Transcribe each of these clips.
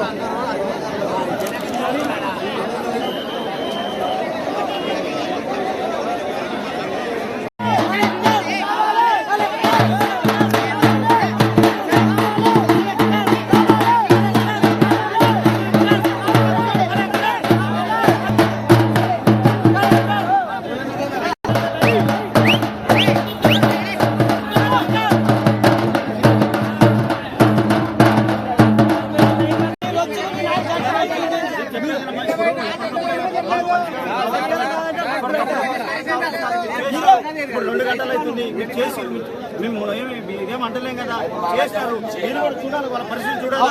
Ja. ఇప్పుడు రెండు గంటలు అవుతుంది. మీరు చేసి మేము ఏమి ఇదేం అంటలేం కదా. చేస్తారు. మీరు కూడా చూడాలి వాళ్ళ పరిస్థితి చూడాలి.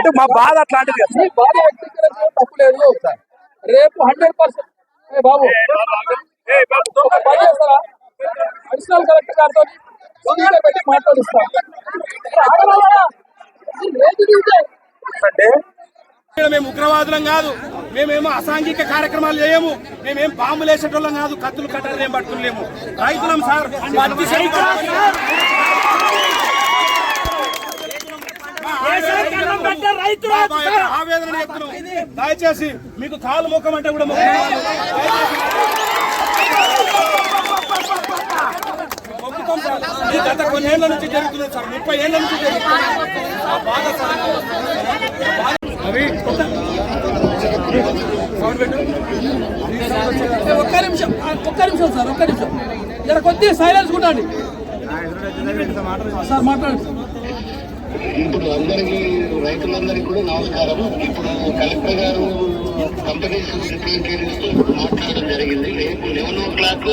అంటే మా బాధ అట్లాంటిది మీ బాధ వ్యక్తీకరించడం తప్పు లేదు. రేపు హండ్రెడ్ పర్సెంట్. బాబు. అడిషనల్ కలెక్టర్ గారితో పెట్టి మాట్లాడిస్తా మేము ఉగ్రవాదులం కాదు. మేమేమో అసాంఘిక కార్యక్రమాలు చేయము. మేమేం బాంబులు వేసేటోళ్ళం కాదు. కత్తులు కట్టలు ఏం పట్టుకోలేము. రైతులం సార్. యొక్క ఆవేదన చెప్తున్నాం దయచేసి మీకు కాలు ముఖం అంటే కూడా గత కొన్నేళ్ళ నుంచి జరుగుతుంది సార్ ముప్పై ఏళ్ళ నుంచి జరుగుతుంది ఒక్క నిమిషం ఒక్క నిమిషం సార్ ఒక్క నిమిషం. ఇక్కడ కొద్దిగా సైలెన్స్ ఉండండి. సార్ మాట్లాడండి సార్. ఇప్పుడు అందరికీ రైతులందరికీ కూడా నమస్కారం ఇప్పుడు కలెక్టర్ గారు కంపెనీస్ రిప్రజెంటేటివ్స్ మాట్లాడడం జరిగింది. రేపు లెవెన్ ఓ క్లాక్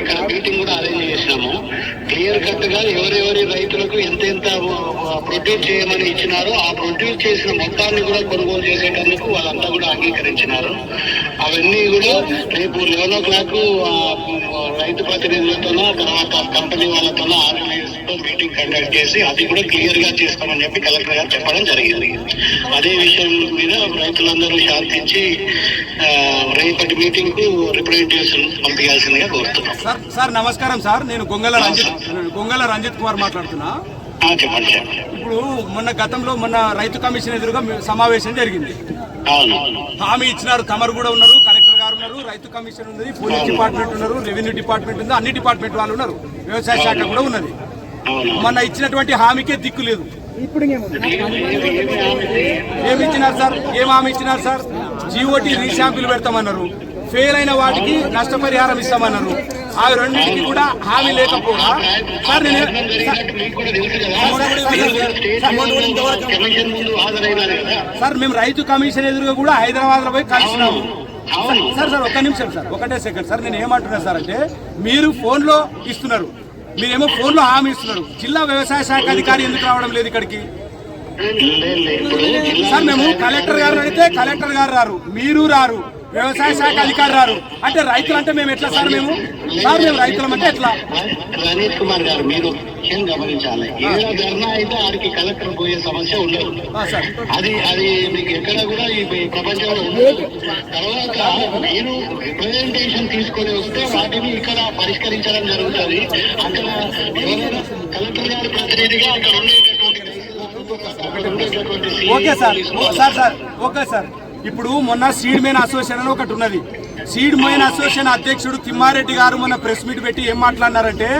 ఇక్కడ మీటింగ్ కూడా అరేంజ్ చేసినాము క్లియర్ కట్గా ఎవరెవరి రైతులకు ఎంత ఎంత ప్రొడ్యూస్ చేయమని ఇచ్చినారో ఆ ప్రొడ్యూస్ చేసిన మొత్తాన్ని కూడా కొనుగోలు చేసేటందుకు వాళ్ళంతా కూడా అంగీకరించినారు. అవన్నీ కూడా రేపు లెవెన్ ఓ క్లాక్ రైతు ప్రతినిధులతోనో తర్వాత కంపెనీ వాళ్ళతోనో ఆర్గనైజ్ మీటింగ్ కండక్ట్ చేసి అది కూడా క్లియర్గా చేస్తామని చెప్పి కలెక్టర్ గారు చెప్పడం జరిగింది. అదే విషయం మీద రైతులందరూ శాంతించి రేపటి మీటింగ్కు రిప్రజెంటేటివ్స్ పంపించాల్సిందిగా కోరుతున్నాం. సార్ సార్ నమస్కారం సార్. నేను గొంగల రంజిత్ గొంగల రంజిత్ కుమార్ మాట్లాడుతున్నా. చెప్పండి. ఇప్పుడు మొన్న గతంలో మొన్న రైతు కమిషన్ ఎదురుగా సమావేశం జరిగింది. అవును. హామీ ఇచ్చినారు తమరు కూడా ఉన్నారు. ఉన్నారు రైతు కమిషన్ ఉన్నది పోలీస్ డిపార్ట్మెంట్ ఉన్నారు రెవెన్యూ డిపార్ట్మెంట్ ఉంది అన్ని డిపార్ట్మెంట్ వాళ్ళు ఉన్నారు వ్యవసాయ శాఖ కూడా ఉన్నది. మొన్న ఇచ్చినటువంటి హామీకే దిక్కు లేదు. ఏమి ఇచ్చినారు సార్? ఏం హామీ ఇచ్చినారు సార్? జిఓటి రీశాంపుల్ పెడతామన్నారు. ఫెయిల్ అయిన వాటికి నష్టపరిహారం ఇస్తామన్నారు. ఆ రెండింటికి కూడా హామీ లేకపోగా సార్ నేను సార్ మేము రైతు కమిషన్ ఎదురుగా కూడా హైదరాబాద్లో పోయి కలిసినాము. అవును. సార్ సార్ ఒక్క నిమిషం సార్. ఒకటే సెకండ్ సార్ నేను ఏమంటున్నా సార్ అంటే మీరు ఫోన్లో ఇస్తున్నారు. మీరేమో ఫోన్లో హామీ ఇస్తున్నారు. జిల్లా వ్యవసాయ శాఖ అధికారి ఎందుకు రావడం లేదు ఇక్కడికి? సార్ మేము కలెక్టర్ గారు అడిగితే కలెక్టర్ గారు రారు. మీరు రారు. వ్యవసాయ శాఖ అధికారి రారు. అంటే రైతులు అంటే మేము ఎట్లా సార్ మేము? సార్ మేము రైతులం అంటే ఎట్లా? కుమార్ గారు మీరు విషయం గమనించాలి. ఏదో ధర్నా అయితే ఆడికి కలెక్టర్ పోయే సమస్య ఉండదు. అది అది మీకు ఎక్కడ కూడా ఈ ప్రపంచంలో ఉండదు. తర్వాత మీరు రిప్రజెంటేషన్ తీసుకొని వస్తే వాటిని ఇక్కడ పరిష్కరించడం జరుగుతుంది. అక్కడ ఎవరైనా కలెక్టర్ గారి ప్రతినిధిగా అక్కడ ఉండేటటువంటి okay sir. Sir sir. Okay sir. ఇప్పుడు మొన్న సీడ్ మెయిన్ అసోసియేషన్ అని ఒకటి ఉన్నది. సీడ్ మెయిన్ అసోసియేషన్ అధ్యక్షుడు తిమ్మారెడ్డి గారు మొన్న ప్రెస్ మీట్ పెట్టి ఏం మాట్లాడినారంటే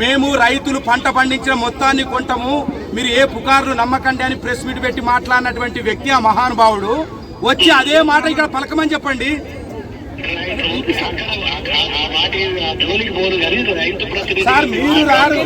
మేము రైతులు పంట పండించిన మొత్తాన్ని కొంటాము. మీరు ఏ పుకార్లు నమ్మకండి అని ప్రెస్ మీట్ పెట్టి మాట్లాడినటువంటి వ్యక్తి ఆ మహానుభావుడు. వచ్చి అదే మాట ఇక్కడ పలకమని చెప్పండి. సార్ మీరు రారు.